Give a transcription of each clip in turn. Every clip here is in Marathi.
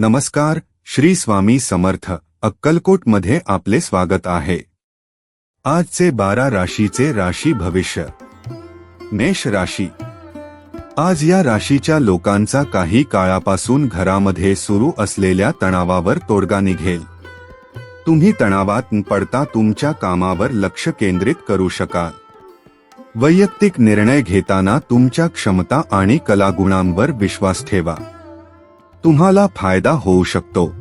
नमस्कार श्री स्वामी समर्थ अक्कलकोटमध्ये आपले स्वागत आहे. आजचे बारा राशीचे राशी भविष्य. मेष राशी. आज या राशीच्या लोकांचा काही काळापासून घरामध्ये सुरू असलेल्या तणावावर तोडगा निघेल. तुम्ही तणावात पडता तुमच्या कामावर लक्ष केंद्रित करू शकाल. वैयक्तिक निर्णय घेताना तुमच्या क्षमता आणि कलागुणांवर विश्वास ठेवा. तुम्हाला फायदा होऊ शकतो.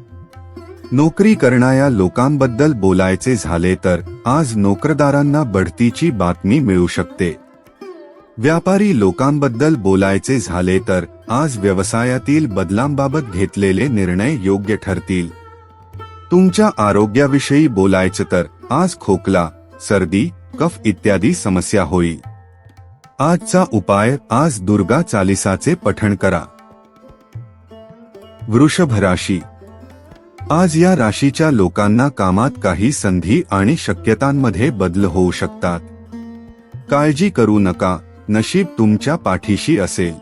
नोकरी करणाऱ्या लोकांबद्दल बोलायचे झाले तर आज नोकरदारांना बढतीची बातमी मिळू शकते. व्यापारी लोकांबद्दल बोलायचे झाले तर आज व्यवसायातील बदलांबाबत घेतलेले निर्णय योग्य ठरतील. तुमच्या आरोग्याविषयी बोलायचं तर आज खोकला सर्दी कफ इत्यादी समस्या होईल. आजचा उपाय आज दुर्गा चालिसाचे पठण करा. वृषभ राशी आज या राशीच्या लोकांना कामात काही संधी आणि शक्यतांमध्ये बदल होऊ शकतात. काळजी करू नका नशीब तुमच्या पाठीशी असेल.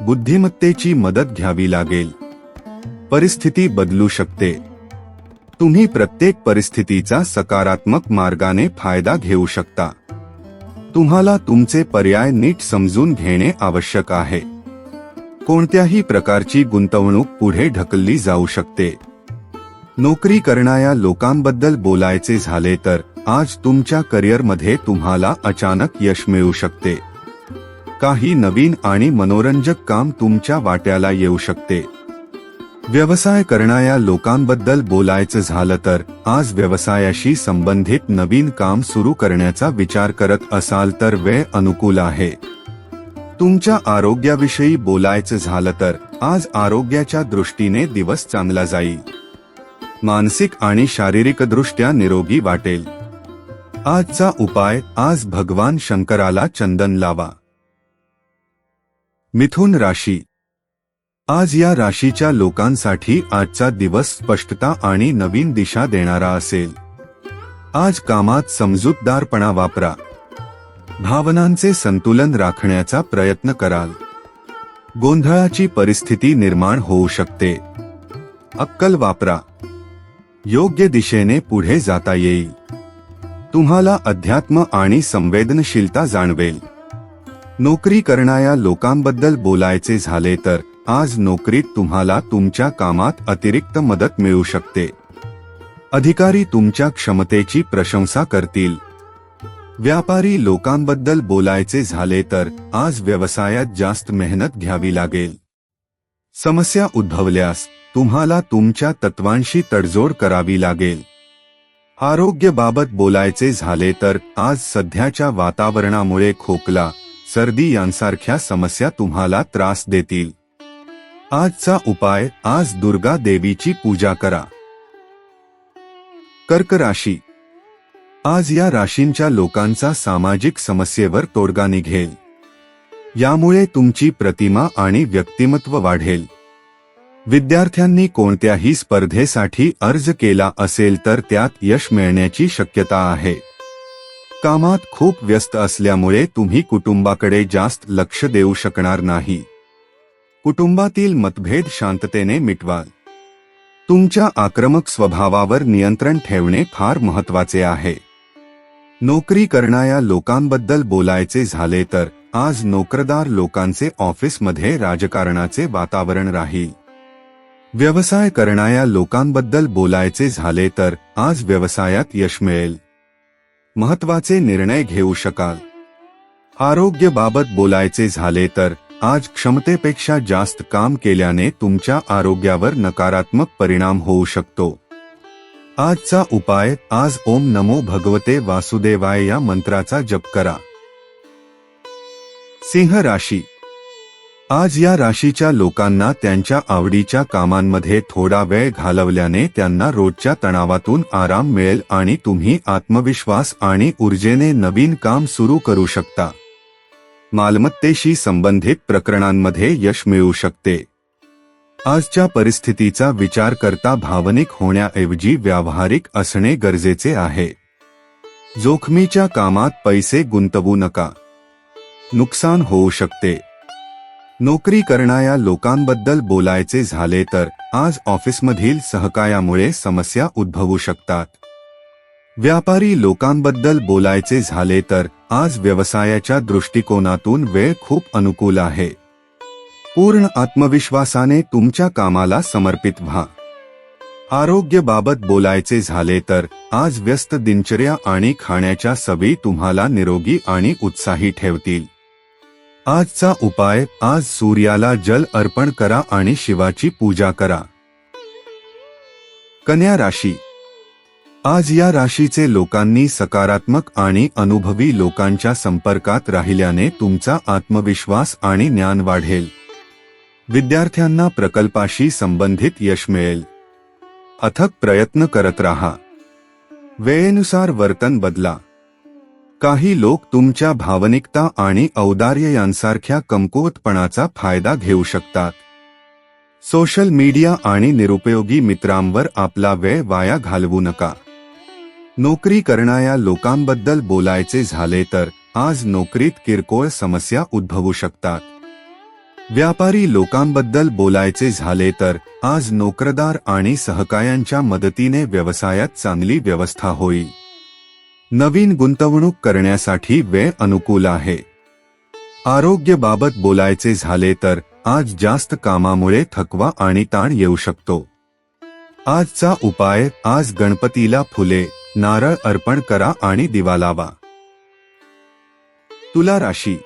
बुद्धिमत्तेची मदत घ्यावी लागेल. परिस्थिती बदलू शकते. तुम्ही प्रत्येक परिस्थितीचा सकारात्मक मार्गाने फायदा घेऊ शकता. तुम्हाला तुमचे पर्याय नीट समजून घेणे आवश्यक आहे. कोणत्याही प्रकारची गुंतवणूक पुढे ढकलली जाऊ शकते. नोकरी करणाऱ्या लोकांबद्दल बोलायचे झाले तर आज तुमच्या करिअरमध्ये तुम्हाला अचानक यश मिळू शकते. काही नवीन आणि मनोरंजक काम तुमच्या वाट्याला येऊ शकते. व्यवसाय करणाऱ्या लोकांबद्दल बोलायचं झालं तर आज व्यवसायाशी संबंधित नवीन काम सुरू करण्याचा विचार करत असाल तर वेळ अनुकूल आहे. तुमच्या आरोग्याविषयी बोलायचं झालं तर आज आरोग्याच्या दृष्टीने दिवस चांगला जाईल. मानसिक आणि शारीरिक दृष्ट्या निरोगी वाटेल. आजचा उपाय आज भगवान शंकराला चंदन लावा. मिथुन राशी. आज या राशीच्या लोकांसाठी आजचा दिवस स्पष्टता आणि नवीन दिशा देणारा असेल. आज कामात समजूतदारपणा वापरा. भावनांचे संतुलन राखण्याचा प्रयत्न कराल. गोंधळाची परिस्थिती निर्माण होऊ शकते. अक्कल वापरा. योग्य दिशेने पुढे जाता येईल. तुम्हाला अध्यात्म आणि संवेदनशीलता जाणवेल. नोकरी करणाऱ्या लोकांबद्दल बोलायचे झाले तर आज नोकरीत तुम्हाला तुमच्या कामात अतिरिक्त मदत मिळू शकते. अधिकारी तुमच्या क्षमतेची प्रशंसा करतील. व्यापारी लोकांबद्दल बोलायचे झाले तर आज व्यवसायात जास्त मेहनत घ्यावी लागेल. समस्या उद्भवल्यास तुम्हाला तुमच्या तत्वांशी तडजोड करावी लागेल. आरोग्यबाबत बोलायचे झाले तर आज सध्याच्या वातावरणामुळे खोकला सर्दी यांसारख्या समस्या तुम्हाला त्रास देतील. आजचा उपाय आज दुर्गा देवीची पूजा करा. कर्क राशी आज या राशींच्या लोकांचा सामाजिक समस्येवर तोडगा निघेल यामुळे तुमची प्रतिमा आणि व्यक्तिमत्व वाढेल. विद्यार्थ्यांनी कोणत्याही स्पर्धेसाठी अर्ज केला असेल तर त्यात यश मिळण्याची शक्यता आहे. कामात खूप व्यस्त असल्यामुळे तुम्ही कुटुंबाकडे जास्त लक्ष देऊ शकणार नाही. कुटुंबातील मतभेद शांततेने मिटवाल. तुमच्या आक्रमक स्वभावावर नियंत्रण ठेवणे फार महत्त्वाचे आहे. नोकरी करणाऱ्या लोकांबद्दल बोलायचे झाले तर आज नोकरदार लोकांचे ऑफिसमध्ये राजकारणाचे वातावरण राहील. व्यवसाय करणाऱ्या लोकांबद्दल बोलायचे झाले तर आज व्यवसायात यश मिळेल. महत्त्वाचे निर्णय घेऊ शकाल. आरोग्यबाबत बोलायचे झाले तर आज क्षमतेपेक्षा जास्त काम केल्याने तुमच्या आरोग्यावर नकारात्मक परिणाम होऊ शकतो. आजचा उपाय आज ओम नमो भगवते वासुदेवाय या मंत्राचा जप करा. सिंह राशी. आज या राशीच्या लोकांना त्यांच्या आवडीच्या कामांमध्ये थोडा वेळ घालवल्याने त्यांना रोजच्या तणावातून आराम मिळेल आणि तुम्ही आत्मविश्वास आणि ऊर्जेने नवीन काम सुरू करू शकता. मालमत्तेशी संबंधित प्रकरणांमध्ये यश मिळू शकते. आजच्या परिस्थितीचा विचार करता भावनिक होण्याऐवजी व्यावहारिक असणे गरजेचे आहे. जोखमीच्या कामात पैसे गुंतवू नका. नुकसान होऊ शकते. नोकरी करणाऱ्या लोकांबद्दल बोलायचे झाले तर आज ऑफिसमधील सहकायामुळे समस्या उद्भवू शकतात. व्यापारी लोकांबद्दल बोलायचे झाले तर आज व्यवसायाच्या दृष्टिकोनातून वेळ खूप अनुकूल आहे. पूर्ण आत्मविश्वासाने तुमच्या कामाला समर्पित व्हा. आरोग्याबाबत बोलायचे झाले तर आज व्यस्त दिनचर्या आणि खाण्याच्या सवयी तुम्हाला निरोगी आणि उत्साही ठेवतील. आजचा उपाय आज सूर्याला जल अर्पण करा आणि शिवाची पूजा करा. कन्या राशी. आज या राशीचे लोकांनी सकारात्मक आणि अनुभवी लोकांच्या संपर्कात राहिल्याने तुमचा आत्मविश्वास आणि ज्ञान वाढेल. विद्यार्थ्यांना प्रकल्पाशी संबंधित यश मिळेल. अथक प्रयत्न करत राहा. वेळेनुसार वर्तन बदला. काही लोक तुमच्या भावनिकता आणि औदार्य यांसारख्या कमकुवतपणाचा फायदा घेऊ शकतात. सोशल मीडिया आणि निरुपयोगी मित्रांवर आपला वेळ वाया घालवू नका. नोकरी करणाऱ्या लोकांबद्दल बोलायचे झाले तर आज नोकरीत किरकोळ समस्या उद्भवू शकतात. व्यापारी लोकांबद्दल बोलायचे झाले तर आज नोकरदार आणि सहकायांच्या मदतीने व्यवसायात चांगली व्यवस्था होईल. नवीन गुंतवणूक करण्यासाठी वेळ अनुकूल आहे. आरोग्यबाबत बोलायचे झाले तर आज जास्त कामामुळे थकवा आणि ताण येऊ शकतो. आजचा उपाय आज गणपतीला फुले नारळ अर्पण करा आणि दिवा लावा. तुला राशी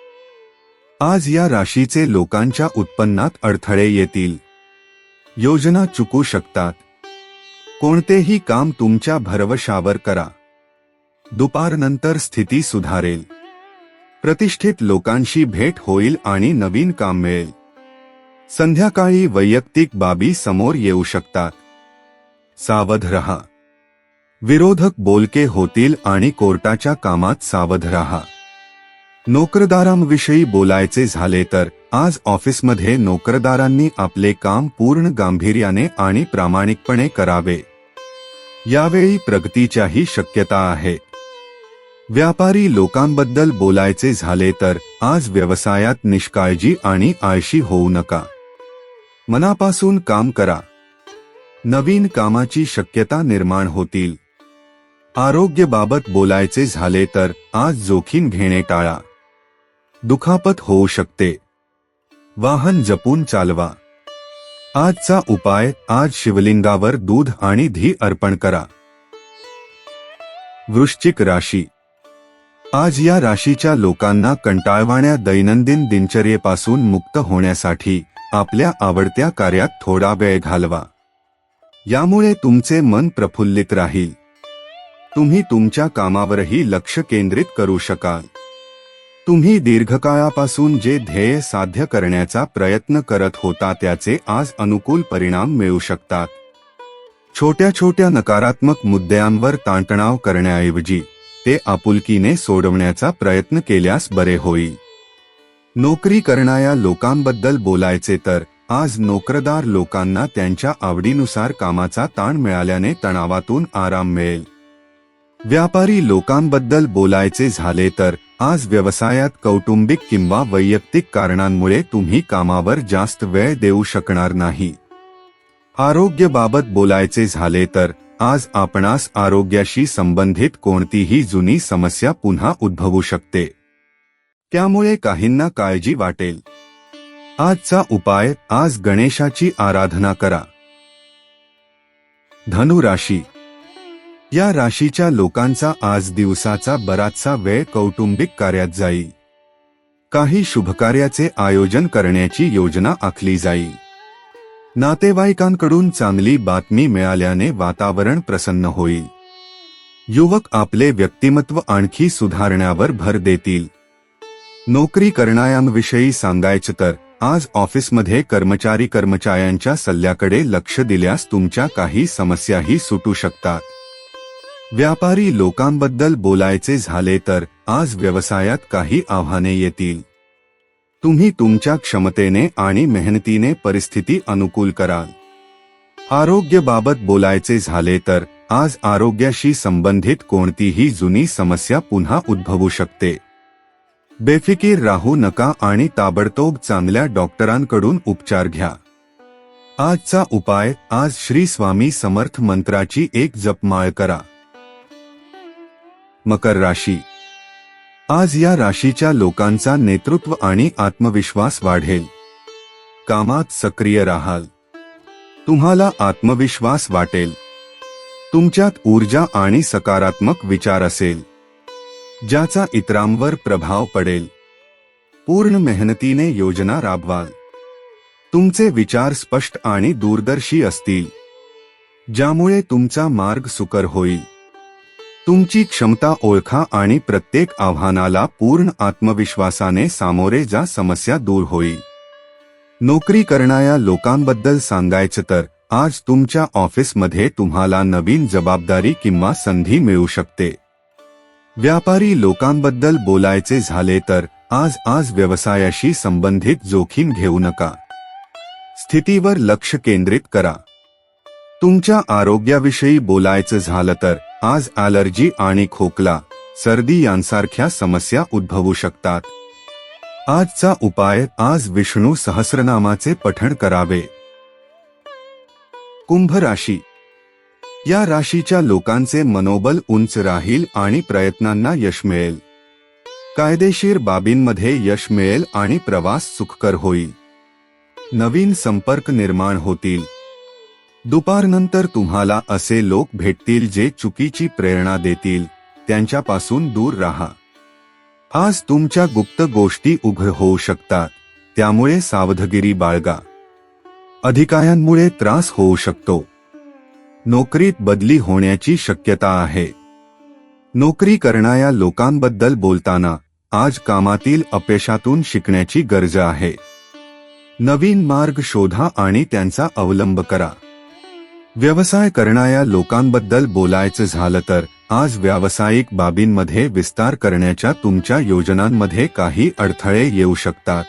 आज या राशीचे लोकांच्या उत्पन्नात अडथळे येतील. योजना चुकू शकतात. कोणतेही काम तुमच्या भरवशावर करा. दुपारनंतर स्थिती सुधारेल. प्रतिष्ठित लोकांशी भेट होईल आणि नवीन काम मिळेल. संध्याकाळी वैयक्तिक बाबी समोर येऊ शकतात. सावध रहा. विरोधक बोलके होतील आणि कोर्टाच्या कामात सावध रहा. नोकरदारांविषयी बोलायचे झाले तर आज ऑफिसमध्ये नोकरदारांनी आपले काम पूर्ण गांभीर्याने आणि प्रामाणिकपणे करावे. यावेळी प्रगतीच्याही शक्यता आहे. व्यापारी लोकांबद्दल बोलायचे झाले तर आज व्यवसायात निष्काळजी आणि आळशी होऊ नका. मनापासून काम करा. नवीन कामाची शक्यता निर्माण होतील. आरोग्याबाबत बोलायचे झाले तर आज जोखीम घेणे टाळा. दुखापत होऊ शकते. वाहन जपून चालवा. आजचा उपाय आज शिवलिंगावर दूध आणि धी अर्पण करा. वृश्चिक राशी. आज या राशीच्या लोकांना कंटाळवाण्या दैनंदिन दिनचर्येपासून मुक्त होण्यासाठी आपल्या आवडत्या कार्यात थोडा वेळ घालवा. यामुळे तुमचे मन प्रफुल्लित राहील. तुम्ही तुमच्या कामावरही लक्ष केंद्रित करू शकाल. तुम्ही दीर्घकाळापासून जे ध्येय साध्य करण्याचा प्रयत्न करत होता त्याचे आज अनुकूल परिणाम मिळू शकतात. छोट्या छोट्या नकारात्मक मुद्द्यांवर ताणतणाव करण्याऐवजी ते आपुलकीने सोडवण्याचा प्रयत्न केल्यास बरे होईल. नोकरी करणाऱ्या लोकांबद्दल बोलायचे तर आज नोकरदार लोकांना त्यांच्या आवडीनुसार कामाचा ताण मिळाल्याने तणावातून आराम मिळेल. व्यापारी लोकांबद्दल बोलायचे झाले तर आज व्यवसायात कौटुंबिक किंवा वैयक्तिक कारणांमुळे तुम्ही कामावर जास्त वेळ देऊ शकणार नाही. आरोग्याबाबत बोलायचे झाले तर आज आपणास आरोग्याशी संबंधित कोणतीही जुनी समस्या पुन्हा उद्भवू शकते. त्यामुळे काहींना काळजी वाटेल. आजचा उपाय आज गणेशाची आराधना करा. धनुराशी या राशीच्या लोकांचा आज दिवसाचा बराचसा वेळ कौटुंबिक कार्यात जाईल. काही शुभकार्याचे आयोजन करण्याची योजना आखली जाईल. नातेवाईकांकडून चांगली बातमी मिळाल्याने वातावरण प्रसन्न होईल. युवक आपले व्यक्तिमत्व आणखी सुधारण्यावर भर देतील. नोकरी करणाऱ्यांविषयी सांगायचं तर आज ऑफिसमध्ये कर्मचारी कर्मचाऱ्यांच्या सल्ल्याकडे लक्ष दिल्यास तुमच्या काही समस्याही सुटू शकतात. व्यापारी लोकांबद्दल बोलायचे झाले तर आज व्यवसायात काही आव्हाने येतील. तुम्ही तुमच्या क्षमतेने आणि मेहनतीने परिस्थिती अनुकूल कराल. आरोग्यबाबत बोलायचे झाले तर आज आरोग्याशी संबंधित कोणतीही जुनी समस्या पुन्हा उद्भवू शकते. बेफिकीर राहू नका आणि ताबडतोब चांगल्या डॉक्टरांकडून उपचार घ्या. आजचा उपाय आज श्री स्वामी समर्थ मंत्राची एक जपमाळ करा. मकर राशी. आज या राशीच्या लोकांचा नेतृत्व आणि आत्मविश्वास वाढेल. कामात सक्रिय राहाल. तुम्हाला आत्मविश्वास वाटेल. तुमच्यात ऊर्जा आणि सकारात्मक विचार असेल. ज्याचा इतरांवर प्रभाव पडेल. पूर्ण मेहनतीने योजना राबवाल. तुमचे विचार स्पष्ट आणि दूरदर्शी असतील. ज्यामुळे तुमचा मार्ग सुकर होईल. तुमची क्षमता ओळखा आणि प्रत्येक आव्हानाला पूर्ण आत्मविश्वासाने सामोरे जा समस्या दूर होईल. नोकरी करणाऱ्या लोकांबद्दल सांगायचं तर आज तुमच्या ऑफिसमध्ये तुम्हाला नवीन जबाबदारी किंवा संधी मिळू शकते. व्यापारी लोकांबद्दल बोलायचे झाले तर आज आज व्यवसायाशी संबंधित जोखीम घेऊ नका. स्थितीवर लक्ष केंद्रित करा. तुमच्या आरोग्याविषयी बोलायचं झालं तर आज ॲलर्जी आणि खोकला सर्दी यांसारख्या समस्या उद्भवू शकतात. आजचा उपाय आज विष्णू सहस्रनामाचे पठण करावे. कुंभ राशी. या राशीच्या लोकांचे मनोबल उंच राहील आणि प्रयत्नांना यश मिळेल. कायदेशीर बाबींमध्ये यश मिळेल आणि प्रवास सुखकर होईल. नवीन संपर्क निर्माण होतील. दुपारनंतर तुम्हाला असे लोक भेटतील जे चुकीची प्रेरणा देतील त्यांच्यापासून दूर राहा. आज तुमच्या गुप्त गोष्टी उघड होऊ शकतात त्यामुळे सावधगिरी बाळगा. अधिकाऱ्यांमुळे त्रास होऊ शकतो. नोकरीत बदली होण्याची शक्यता आहे. नोकरी करणाऱ्या लोकांबद्दल बोलताना आज कामातील अपयशातून शिकण्याची गरज आहे. नवीन मार्ग शोधा आणि त्यांचा अवलंब करा. व्यवसाय करणाऱ्या लोकांबद्दल बोलायचं झालं तर आज व्यावसायिक बाबींमध्ये विस्तार करण्याच्या तुमच्या योजनांमध्ये काही अडथळे येऊ शकतात.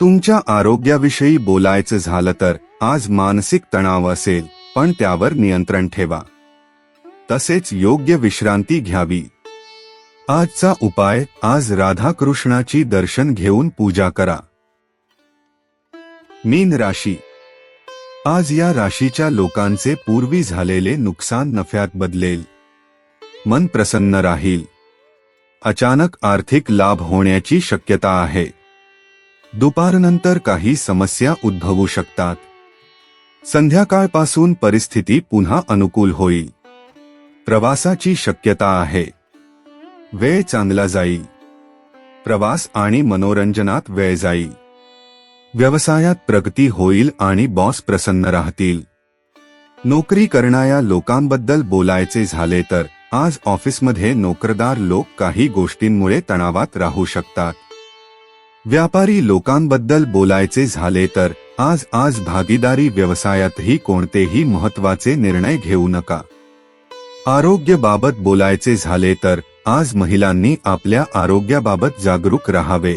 तुमच्या आरोग्याविषयी बोलायचं झालं तर आज मानसिक तणाव असेल पण त्यावर नियंत्रण ठेवा. तसेच योग्य विश्रांती घ्यावी. आजचा उपाय आज राधाकृष्णाची दर्शन घेऊन पूजा करा. मीन राशी आज या राशीच्या लोकांचे पूर्वी झालेले नुकसान नफ्यात बदलेल. मन प्रसन्न राहील. अचानक आर्थिक लाभ होण्याची शक्यता आहे. दुपारनंतर काही समस्या उद्भवू शकतात. संध्याकाळपासून परिस्थिती पुन्हा अनुकूल होईल. प्रवासाची शक्यता आहे. वेळ चांगला जाईल. प्रवास आणि मनोरंजनात वेळ जाईल. व्यवसायात प्रगती होईल आणि बॉस प्रसन्न राहतील. नोकरी करणाऱ्या लोकांबद्दल बोलायचे झाले तर आज ऑफिसमध्ये नोकरदार लोक काही गोष्टींमुळे तणावात राहू शकतात. व्यापारी लोकांबद्दल बोलायचे झाले तर आज आज भागीदारी व्यवसायातही कोणतेही महत्त्वाचे निर्णय घेऊ नका. आरोग्याबाबत बोलायचे झाले तर आज महिलांनी आपल्या आरोग्याबाबत जागरूक राहावे.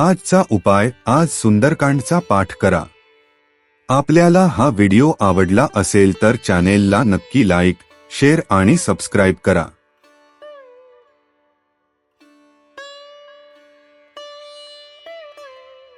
आजचा उपाय आज सुंदरकांडचा पाठ करा. आपल्याला हा व्हिडिओ आवडला असेल तर चॅनेलला नक्की लाईक शेअर आणि सबस्क्राईब करा.